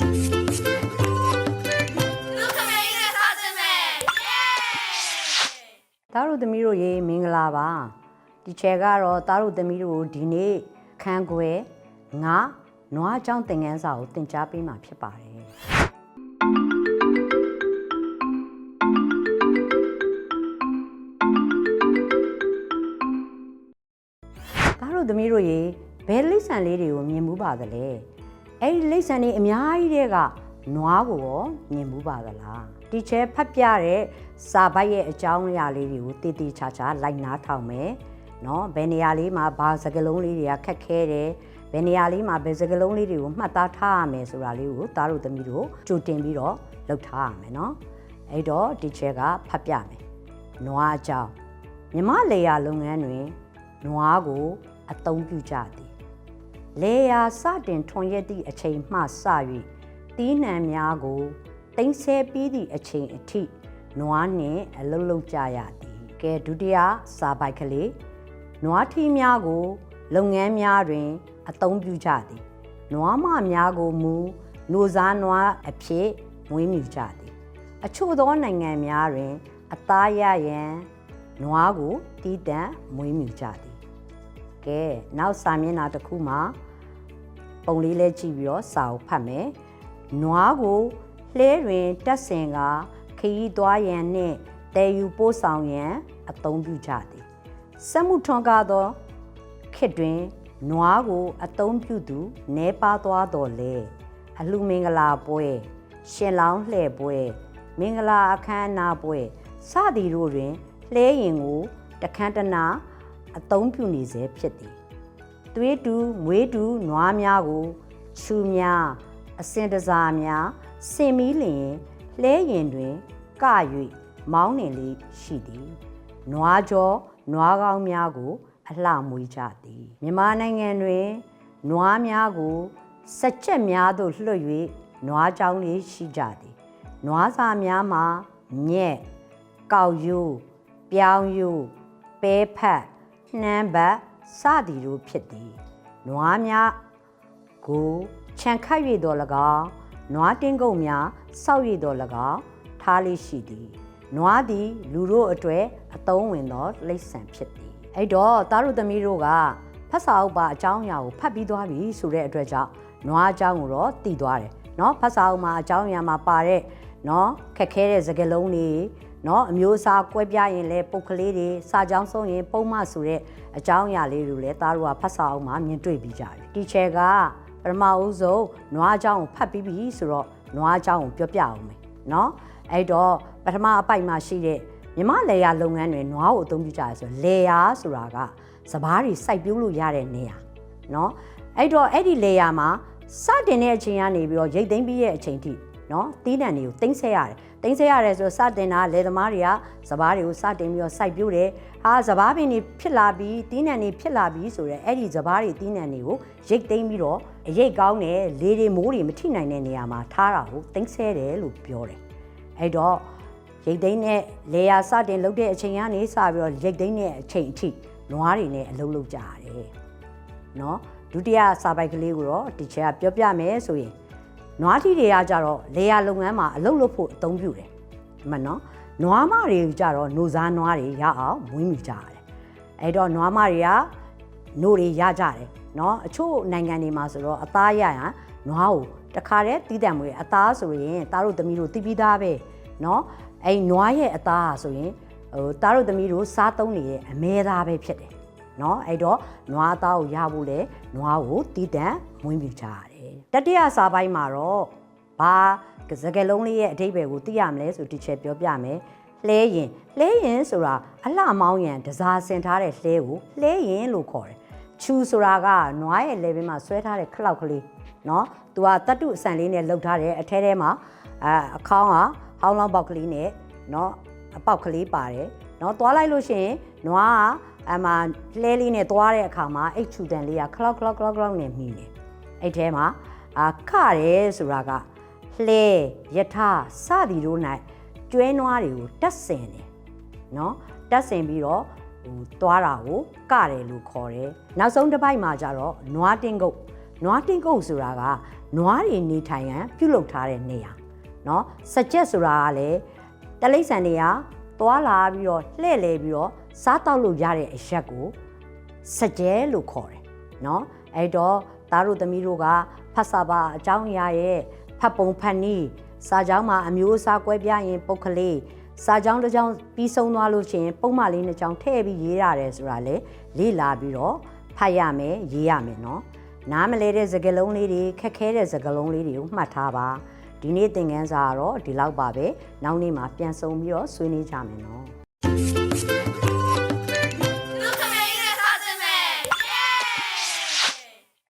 လူခမေးနဲ့စားခြင်းပဲသားတို့သမီးတို့ရေမင်္ဂလာပါဒီချေကတော့သားတို့သမီးတို့ကိုဒီနေ့ခန်းခွဲငါနွားအကြောင်းသင်ခန်းစာကိုသင်ကြားပေးမှာဖြစ်ပါတယ်သားတို့သမီးတို့ရေဘယ်လိမ့်ဆန်လေးတွေကိုမြင်မှုပါသလဲ အဲ့ဒီလိမ့်ဆန်တွေအများကြီးတဲ့ကနွားကိုရောမြင်မှုပါသလားဒီချဲဖတ်ပြတဲ့စာပိုက်ရဲ့အကြောင်းအရာလေးတွေကိုတည်တည်ချာချာလိုက်နားထောင်မယ်နော်ဘယ်နေရာလေးမှာဘာစကားလုံးလေးတွေကခက်ခဲတယ်ဘယ်နေရာလေးမှာဘယ်စကားလုံးလေးတွေကိုမှတ်သားထားရမယ်ဆိုတာလေးကိုသားတို့သမီးတို့ကြိုတင်ပြီးတော့လုပ်ထားရမယ်နော်အဲ့တော့ဒီချဲကဖတ်ပြမယ်နွားအကြောင်းမြမလေယာလုပ်ငန်းတွင်နွားကိုအသုံးပြုကြသည် လေယာစတင်ထွန်ရက်သည့်အချိန်မှစ၍တီးနှံများကိုတင်ဆဲပြီးသည့်အချိန်အထိနွားနှင့်အလုံးလုံးကြရသည်ကဲဒုတိယစာပိုက်ကလေးနွားထီးများကို လုပ်ငန်းများတွင် အသုံးပြုကြသည်နွားမများကိုမူနိုစားနွားအဖြစ်မွေးမြူကြသည်အချို့သောနိုင်ငံများတွင် အသားရရန်နွားကိုတီးတန့်မွေးမြူကြသည်ကဲနောက်စာမျက်နှာတစ်ခုမှာ ပုံလေးလဲကြည့်ပြီးတော့စာကိုဖတ်မယ်။နွားကိုလှဲတွင်တက်ဆင်ကခရီးသွားရန်နှင့်တည်ယူပို့ဆောင်ရန်အသုံးပြုကြသည်။စက်မှုထွန်းကားသောခေတ်တွင်နွားကိုအသုံးပြုသူနဲပါသွားတော်လဲအလှမင်္ဂလာပွဲရှင်လောင်းလှဲ့ပွဲမင်္ဂလာအခမ်းအနားပွဲစသည်တို့တွင်လှဲရင်ကိုတခမ်းတနာအသုံးပြုနေစေဖြစ်သည်။ သွေးတူမွေးတူနွားများကိုခြူများအစင်တစားများစင်မီးလျင်လှဲရင်တွင်က၍မောင်းနေလေးရှိသည်။နွားကြောနွားကောင်းများကို အလှမွေးကြသည်။မြန်မာနိုင်ငံတွင်နွားများကိုစက်ချက်များသို့လွှတ်၍နွားကြောင်းလေးရှိကြသည်။နွားစာများမှာညက်ကောက်ရိုးပြောင်းရိုးပဲဖက်နှမ်းဘတ် စသည်တို့ဖြစ်သည်နွားများကိုခြံခတ်၍တော်၎င်းနွားတင်းကုတ်များစောက်၍တော်၎င်းထားလေးရှိသည်နွားသည်လူတို့အတွေ့အသုံးဝင်သောလိမ့်ဆန်ဖြစ်သည်အဲ့တော့သားတို့သမီးတို့ကဖတ်စာအုပ်ပါအကြောင်းအရာကိုဖတ်ပြီးသွားပြီဆိုတဲ့အတွက်ကြောင့်နွားအကြောင်းကိုတော့တည်သွားတယ်เนาะဖတ်စာအုပ်မှာအကြောင်းအရာမှာပါတဲ့เนาะခက်ခဲတဲ့စကားလုံးတွေ เนาะအမျိုးအစားကွဲပြားရင်လည်းပုတ်ကလေးတွေစာကြောင်းဆုံးရင်ပုံမှဆိုတဲ့အကြောင်းအရာလေးတွေလည်းသားတို့ကဖတ်စာအုပ်မှာမြင်တွေ့ပြီးကြတယ်တီချယ်ကပထမဦးဆုံးနွားအကြောင်းကိုဖတ်ပြီးပြီဆိုတော့နွားအကြောင်းကိုပြောပြအောင်မယ်เนาะအဲ့တော့ပထမအပိုက်မှာရှိတဲ့မြမလေယာလုပ်ငန်းတွေနွားကိုအသုံးပြုကြရဆိုလေယာဆိုတာကစပားတွေစိုက်ပျိုးလို့ရတဲ့နေရာเนาะအဲ့တော့အဲ့ဒီလေယာမှာစတင်တဲ့အချိန်ကနေပြီးတော့ရိတ်သိမ်းပြီးရဲ့အချိန်ထိเนาะတီးနှံတွေကိုတင်းဆဲရတယ် တင်းဆဲရတယ်ဆိုတော့စတင်တာလေသမားတွေကစပားတွေကိုစတင်ပြီးတော့စိုက်ပျိုးတယ်ဟာစပားပင်တွေဖြစ်လာပြီးတီးနှံတွေဖြစ်လာပြီးဆိုတော့အဲ့ဒီစပားတွေတီးနှံတွေကိုရိတ်သိမ်းပြီးတော့အရိတ်ကောင်းတဲ့လေတွေမိုးတွေမထိနိုင်တဲ့နေရာမှာထားတာကိုတင်းဆဲတယ်လို့ပြောတယ်အဲ့တော့ရိတ်သိမ်းနဲ့လေယာစတင်လုတ်တဲ့အချိန်ကနေစပြီးတော့ရိတ်သိမ်းတဲ့အချိန်အထိနွားတွေနဲ့အလုံးလုံးကြရတယ်။နော်ဒုတိယစာပိုက်ကလေးကိုတော့ဒီချက်ကပြောပြမယ်ဆိုရင် နွားထီတွေကကြတော့လေယာလုပ်ငန်းမှာအလုပ်လုပ်ဖို့အသုံးပြုတယ်။ဒီမှာနော်နွားမတွေကြတော့နိုစားနွားတွေရအောင်မွေးမြူကြရတယ်။အဲ့တော့နွားမတွေကနို့တွေရကြတယ်နော်အချို့နိုင်ငံတွေမှာဆိုတော့အသားရရင်နွားကိုတခါတည်းတီးတံမွေးအသားဆိုရင်သားတို့သမီးတို့တီးပြီးသားပဲနော်အဲ့နွားရဲ့အသားဟာဆိုရင်ဟိုတားတို့သမီးတို့စားသုံးနေတဲ့အမဲသားပဲဖြစ်တယ် เนาะအဲ့တော့နွားအသားကိုရဖို့လဲနွားကိုတီးတန့်မွေးမြူကြရတယ်တတိယစာပိုင်းမှာတော့ဘာစကလုံးလေးရဲ့အဓိပ္ပာယ်ကိုသိရမလဲဆိုတီချယ်ပြောပြမယ်လှဲရင်လှဲရင်ဆိုတာအလှမောင်းရန်တစားဆင်ထားတဲ့လှဲကိုလှဲရင်လို့ခေါ်တယ်ချူဆိုတာကနွားရဲ့လေဘင်းမှာဆွဲထားတဲ့ခလောက်ကလေးเนาะသူကတတ်တုအဆန်လေးနဲ့လှုပ်ထားတယ်အထဲထဲမှာအအခေါင်းကဟောင်းလောင်းပေါက်ကလေးနဲ့เนาะအပေါက်ကလေးပါတယ်เนาะသွားလိုက်လို့ရှိရင်နွားက အမှလဲလေးနဲ့သွားတဲ့အခါမှာအဲ့ချူတန်လေးက clock clock clock clock နဲ့မြည်တယ်အဲ့ထဲမှာအခရဲဆိုတာကလှဲယထစသည်တို့၌ကျွဲနွားတွေကိုတက်ဆင်တယ်နော်တက်ဆင်ပြီးတော့ဟိုသွားတာကိုကတယ်လို့ခေါ်တယ်နောက်ဆုံးတစ်ပိုက်မှာကျတော့နွားတင်းကုတ်နွားတင်းကုတ်ဆိုတာကနွားတွေနေထိုင်ရန်ပြုလုပ်ထားတဲ့နေရာနော်စကြက်ဆိုတာကလည်းတလိษံတွေက သွာလာပြီးတော့လှည့်လဲပြီးတော့စားတောက်လို့ရတဲ့အရက်ကိုစကြဲလို့ခေါ်တယ်နော်အဲ့တော့သားတို့သမီးတို့ကဖတ်စာပါအကြောင်းအရာရဲ့ဖတ်ပုံဖတ်နည်းစာကြောင်းမှာအမျိုးအစားကွဲပြားရင်ပုတ်ကလေးစာကြောင်းတစ်ကြောင်းပြီးဆုံးသွားလို့ရှိရင်ပုံမှန်လေးနှစ်ကြောင်းထည့်ပြီးရေးရတယ်ဆိုတာလေလေ့လာပြီးတော့ဖတ်ရမယ်ရေးရမယ်နော်နားမလဲတဲ့စကားလုံးလေးတွေခက်ခဲတဲ့စကားလုံးလေးတွေကိုမှတ်ထားပါ ဒီနေ့သင်ခန်းစာကတော့ဒီလောက်ပါပဲနောက်နေ့မှာပြန်ဆုံပြီးတော့ဆွေးနွေးကြမယ်နော်